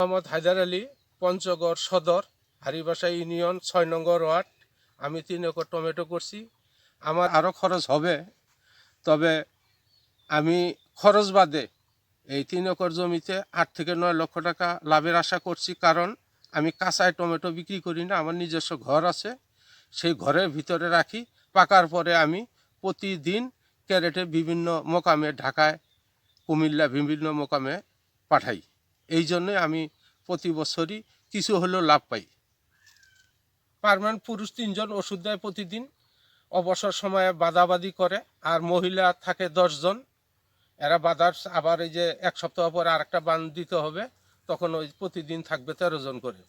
মোহাম্মদ হায়দার আলী, পঞ্চগড় সদর, হারিবাসা ইউনিয়ন, ছয় নম্বর ওয়ার্ড। আমি তিন একর টমেটো করছি। আমার আরও খরচ হবে, তবে আমি খরচ বাদে এই তিন একর জমিতে আট থেকে নয় লক্ষ টাকা লাভের আশা করছি, কারণ আমি কাঁচায় টমেটো বিক্রি করি না, আমার নিজস্ব ঘর আছে। সেই ঘরের ভিতরে রাখি, পাকার পরে আমি প্রতিদিন ক্যারেটে বিভিন্ন মোকামে, ঢাকায়, কুমিল্লা বিভিন্ন মোকামে পাঠাই। এই জন্যে আমি প্রতি বছরই কিছু হলেও লাভ পাই। পারমানেন্ট পুরুষ তিনজন ওষুধ দেয় প্রতিদিন, অবসর সময়ে বাদাবাদি করে, আর মহিলা থাকে দশজন। এরা বাদার আবার এই যে এক সপ্তাহ পরে আর একটা বান দিতে হবে, তখন ওই প্রতিদিন থাকবে তেরো জন করে।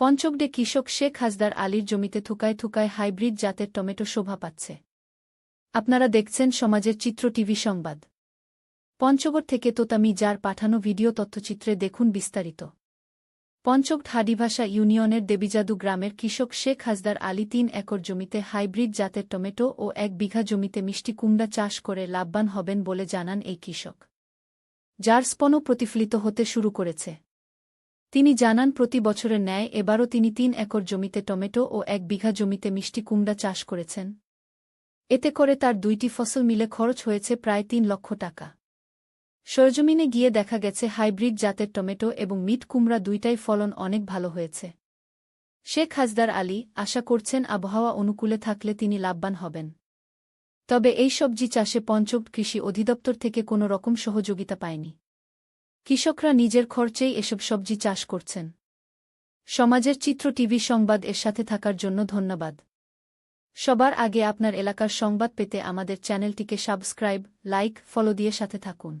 পঞ্চগড়ে কৃষক শেখ হাসদার আলীর জমিতে থুকায় থুকায় হাইব্রিড জাতের টমেটো শোভা পাচ্ছে। আপনারা দেখছেন সমাজের চিত্র টিভি সংবাদ। পঞ্চগড় থেকে তোতামি যার পাঠানো ভিডিও তথ্যচিত্রে দেখুন বিস্তারিত। পঞ্চগড় হাডিভাষা ইউনিয়নের দেবীজাদু গ্রামের কৃষক শেখ হাসদার আলী তিন একর জমিতে হাইব্রিড জাতের টমেটো ও এক বিঘা জমিতে মিষ্টি কুমড়া চাষ করে লাভবান হবেন বলে জানান এই কৃষক। যার স্পনও প্রতিফলিত হতে শুরু করেছে। তিনি জানান, প্রতি বছরের ন্যায় এবারও তিনি তিন একর জমিতে টমেটো ও এক বিঘা জমিতে মিষ্টি কুমড়া চাষ করেছেন। এতে করে তার দুইটি ফসল মিলে খরচ হয়েছে প্রায় তিন লক্ষ টাকা। সরজমিনে গিয়ে দেখা গেছে হাইব্রিড জাতের টমেটো এবং মিট কুমড়া দুইটাই ফলন অনেক ভালো হয়েছে। শেখ হাসদার আলী আশা করছেন আবহাওয়া অনুকূলে থাকলে তিনি লাভবান হবেন। তবে এই সবজি চাষে পঞ্চক কৃষি অধিদপ্তর থেকে কোনো রকম সহযোগিতা পায়নি। কৃষকরা নিজের খরচেই এসব সবজি চাষ করছেন। সমাজের চিত্র টিভি সংবাদ এর সাথে থাকার জন্য ধন্যবাদ। সবার আগে আপনার এলাকার সংবাদ পেতে আমাদের চ্যানেলটিকে সাবস্ক্রাইব, লাইক, ফলো দিয়ে সাথে থাকুন।